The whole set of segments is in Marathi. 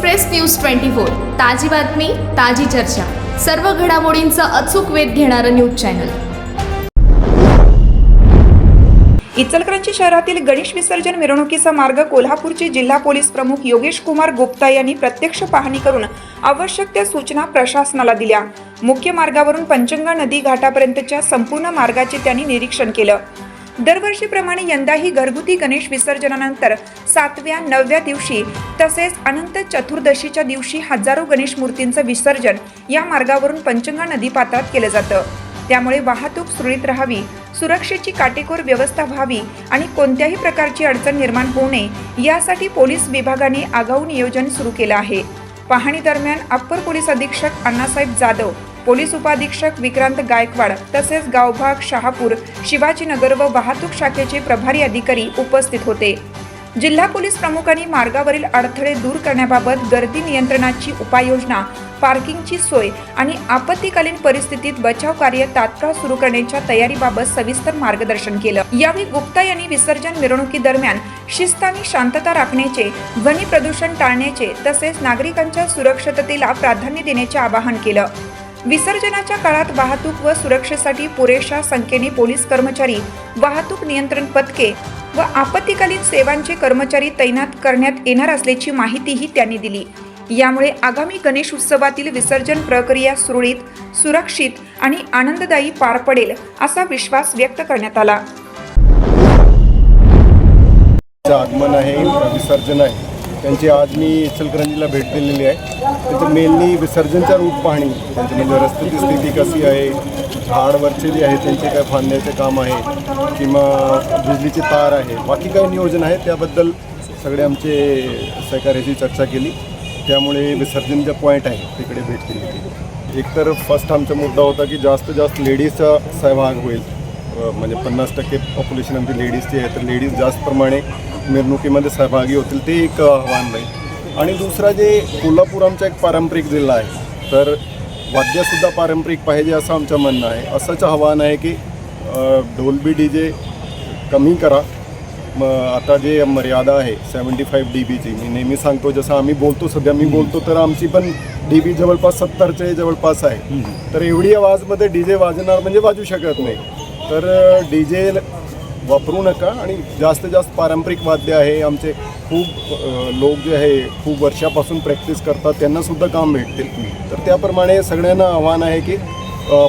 एक्सप्रेस न्यूज ट्वेंटी फोर ताजी बातमी ताजी चर्चा. सर्व घडामोडींचा अचूक वेध घेणारं न्यूज चॅनल. इचलकरंजी शहरातील गणेश विसर्जन मिरवणुकीचा मार्ग कोल्हापूरचे जिल्हा पोलीस प्रमुख योगेश कुमार गुप्ता यांनी प्रत्यक्ष पाहणी करून आवश्यक त्या सूचना प्रशासनाला दिल्या. मुख्य मार्गावरून पंचंगा नदी घाटापर्यंतच्या संपूर्ण मार्गाचे त्यांनी निरीक्षण केलं. दरवर्षीप्रमाणे यंदाही घरगुती गणेश विसर्जनानंतर सातव्या नवव्या दिवशी तसेच अनंत चतुर्दशीच्या दिवशी हजारो गणेश मूर्तींचं विसर्जन या मार्गावरून पंचंगा नदीपात्रात केलं जातं. त्यामुळे वाहतूक सुरळीत राहावी सुरक्षेची काटेकोर व्यवस्था व्हावी आणि कोणत्याही प्रकारची अडचण निर्माण होऊ नये यासाठी पोलीस विभागाने आगाऊ नियोजन सुरू केलं आहे. पाहणी दरम्यान अप्पर पोलीस अधीक्षक अण्णासाहेब जाधव पोलीस उपाधीक्षक विक्रांत गायकवाड तसेच गावभाग शहापूर शिवाजीनगर व वाहतूक शाखेचे प्रभारी अधिकारी उपस्थित होते. जिल्हा पोलीस प्रमुखांनी मार्गावरील अडथळे दूर करण्याबाबत गर्दी नियंत्रणाची उपाययोजना पार्किंगची सोय आणि आपत्तीकालीन परिस्थितीत बचाव कार्य तात्काळ सुरू करण्याच्या तयारीबाबत सविस्तर मार्गदर्शन केलं. यावेळी गुप्ता यांनी विसर्जन मिरवणुकीदरम्यान शिस्त आणि शांतता राखण्याचे ध्वनी प्रदूषण टाळण्याचे तसेच नागरिकांच्या सुरक्षिततेला प्राधान्य देण्याचे आवाहन केलं. विसर्जनाच्या काळात वाहतूक व सुरक्षेसाठी पुरेशा संख्येने पोलीस कर्मचारी वाहतूक नियंत्रण पथके व आपत्तीकालीन सेवांचे कर्मचारी तैनात करण्यात येणार असल्याची माहितीही त्यांनी दिली. यामुळे आगामी गणेश उत्सवातील विसर्जन प्रक्रिया सुरळीत सुरक्षित आणि आनंददायी पार पडेल असा विश्वास व्यक्त करण्यात आला. आगमन आहे विसर्जन आहे. त्यांची आज मी इचलकरंजीला भेट दिलेली आहे. त्याचं मेनली विसर्जनच्या रूप पाहणी त्यांची म्हणजे रस्त्याची स्थिती कशी आहे झाडवरचे जे आहे त्यांचे काय फांद्याचे काम आहे किंवा बिजलीची तार आहे बाकी काय नियोजन आहे त्याबद्दल सगळे आमचे सहकार्याची चर्चा केली. त्यामुळे विसर्जनचा पॉईंट आहे तिकडे भेट दिली. एकतर फर्स्ट आमचा मुद्दा होता की जास्तीत जास्त लेडीजचा सहभाग होईल. म्हणजे पन्नास टक्के पॉप्युलेशन आमची लेडीजची आहे. तर लेडीज जास्त प्रमाणे मिरवणुकीमध्ये सहभागी होतील ते एक आव्हान नाही आणि दुसरा जे कोल्हापूर आमचा एक पारंपरिक जिल्हा आहे तर वाद्यसुद्धा पारंपरिक पाहिजे असं आमचं म्हणणं आहे. असंच आव्हान आहे की ढोलबी डी जे कमी करा. मग आता जे मर्यादा आहे सेवन्टी फाईव्ह डी बीची मी नेहमी सांगतो जसं आम्ही बोलतो सध्या मी बोलतो तर आमची पण डी बी जवळपास सत्तरचे जवळपास आहे. तर एवढी आवाजमध्ये डी जे वाजणार म्हणजे वाजू शकत नाही. तर डी जे वापरू नका आणि जास्तीत जास्त पारंपरिक वाद्य आहे. आमचे खूप लोक जे आहे खूप वर्षापासून प्रॅक्टिस करतात. त्यांनासुद्धा काम भेटतील. तर त्याप्रमाणे सगळ्यांना आव्हान आहे की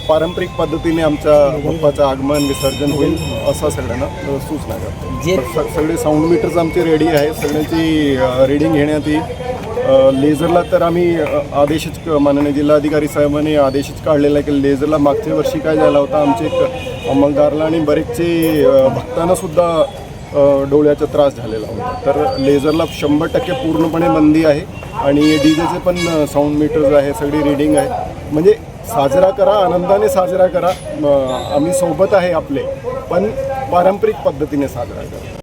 पारंपरिक पद्धतीने आमच्या बाप्पाचं आगमन विसर्जन होईल असं सगळ्यांना सूचना करतो. सगळे साऊंड मीटर्स आमचे रेडी आहे सगळ्यांची रिडिंग घेण्यात येईल. लेझरला तर आम्ही आदेशच माननीय जिल्हाधिकारी साहेबांनी आदेशच काढलेला आहे की लेझरला मागच्या वर्षी काय झाला होता? आमचे एक आणि बरेचसे भक्तांना सुद्धा डोळ्याचा त्रास झालेला होता. तर लेझरला शंभर टक्के पूर्णपणे बंदी आहे आणि डी जेचे पण साऊंड मीटर्स आहे सगळी रिडिंग आहे. म्हणजे साजरा करा आनंदाने साजरा करा. आम्ही सोबत आहे आपले पण पारंपरिक पद्धतीने साजरा करा.